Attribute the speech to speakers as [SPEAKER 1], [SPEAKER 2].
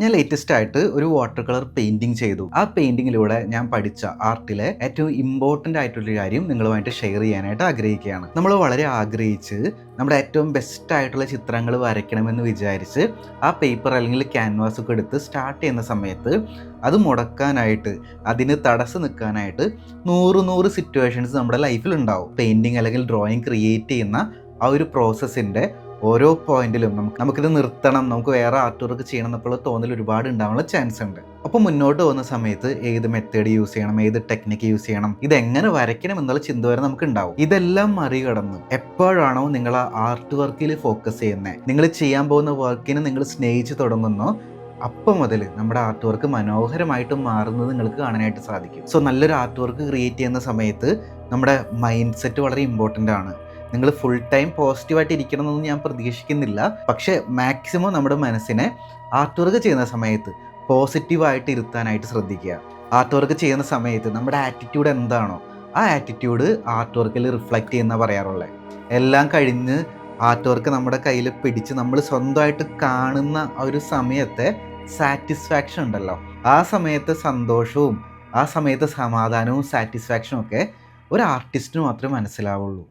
[SPEAKER 1] ഞാൻ ലേറ്റസ്റ്റ് ആയിട്ട് ഒരു വാട്ടർ കളർ പെയിന്റിംഗ് ചെയ്തു. ആ പെയിന്റിങ്ങിലൂടെ ഞാൻ പഠിച്ച ആർട്ടിലെ ഏറ്റവും ഇമ്പോർട്ടന്റ് ആയിട്ടുള്ള കാര്യം നിങ്ങളുമായിട്ട് ഷെയർ ചെയ്യാനായിട്ട് ആഗ്രഹിക്കുകയാണ്. നമ്മൾ വളരെ ആഗ്രഹിച്ച് നമ്മുടെ ഏറ്റവും ബെസ്റ്റ് ആയിട്ടുള്ള ചിത്രങ്ങൾ വരയ്ക്കണമെന്ന് വിചാരിച്ച് ആ പേപ്പർ അല്ലെങ്കിൽ ക്യാൻവാസ് ഒക്കെ എടുത്ത് സ്റ്റാർട്ട് ചെയ്യുന്ന സമയത്ത് അത് മുടക്കാനായിട്ട് അതിന് തടസ്സം നിൽക്കാനായിട്ട് നൂറ് നൂറ് സിറ്റുവേഷൻസ് നമ്മുടെ ലൈഫിൽ ഉണ്ടാവും. പെയിന്റിങ് അല്ലെങ്കിൽ ഡ്രോയിങ് ക്രിയേറ്റ് ചെയ്യുന്ന ആ ഒരു പ്രോസസ്സിന്റെ ഓരോ പോയിന്റിലും നമുക്ക് നമുക്കിത് നിർത്തണം നമുക്ക് വേറെ ആർട്ട് വർക്ക് ചെയ്യണം എന്നൊക്കെയുള്ള തോന്നൽ ഒരുപാട് ഉണ്ടാവാനുള്ള ചാൻസ് ഉണ്ട്. അപ്പോൾ മുന്നോട്ട് പോകുന്ന സമയത്ത് ഏത് മെത്തേഡ് യൂസ് ചെയ്യണം ഏത് ടെക്നിക്ക് യൂസ് ചെയ്യണം ഇത് എങ്ങനെ വരയ്ക്കണം എന്നുള്ള ചിന്ത വരെ നമുക്ക് ഉണ്ടാവും ഇതെല്ലാം മറികടന്ന് എപ്പോഴാണോ നിങ്ങൾ ആ ആർട്ട് വർക്കിൽ ഫോക്കസ് ചെയ്യുന്നത് നിങ്ങൾ ചെയ്യാൻ പോകുന്ന വർക്കിനെ നിങ്ങൾ സ്നേഹിച്ച് തുടങ്ങുന്നോ അപ്പം മുതൽ നമ്മുടെ ആർട്ട് വർക്ക് മനോഹരമായിട്ട് മാറുന്നത് നിങ്ങൾക്ക് കാണാനായിട്ട് സാധിക്കും. സോ നല്ലൊരു ആർട്ട് വർക്ക് ക്രിയേറ്റ് ചെയ്യുന്ന സമയത്ത് നമ്മുടെ മൈൻഡ് സെറ്റ് വളരെ ഇമ്പോർട്ടന്റ് ആണ്. നിങ്ങൾ ഫുൾ ടൈം പോസിറ്റീവായിട്ട് ഇരിക്കണമെന്നൊന്നും ഞാൻ പ്രതീക്ഷിക്കുന്നില്ല. പക്ഷേ മാക്സിമം നമ്മുടെ മനസ്സിനെ ആർട്ട് വർക്ക് ചെയ്യുന്ന സമയത്ത് പോസിറ്റീവായിട്ട് ഇരുത്താനായിട്ട് ശ്രദ്ധിക്കുക. ആർട്ട് വർക്ക് ചെയ്യുന്ന സമയത്ത് നമ്മുടെ ആറ്റിറ്റ്യൂഡ് എന്താണോ ആ ആറ്റിറ്റ്യൂഡ് ആർട്ട് വർക്കിൽ റിഫ്ലക്റ്റ് ചെയ്യുന്ന പറയാറുള്ളത് എല്ലാം കഴിഞ്ഞ് ആർട്ട് വർക്ക് നമ്മുടെ കയ്യിൽ പിടിച്ച് നമ്മൾ സ്വന്തമായിട്ട് കാണുന്ന ആ ഒരു സമയത്തെ സാറ്റിസ്ഫാക്ഷൻ ഉണ്ടല്ലോ. ആ സമയത്തെ സന്തോഷവും ആ സമയത്തെ സമാധാനവും സാറ്റിസ്ഫാക്ഷനും ഒക്കെ ഒരു ആർട്ടിസ്റ്റിന് മാത്രമേ മനസ്സിലാവുള്ളൂ.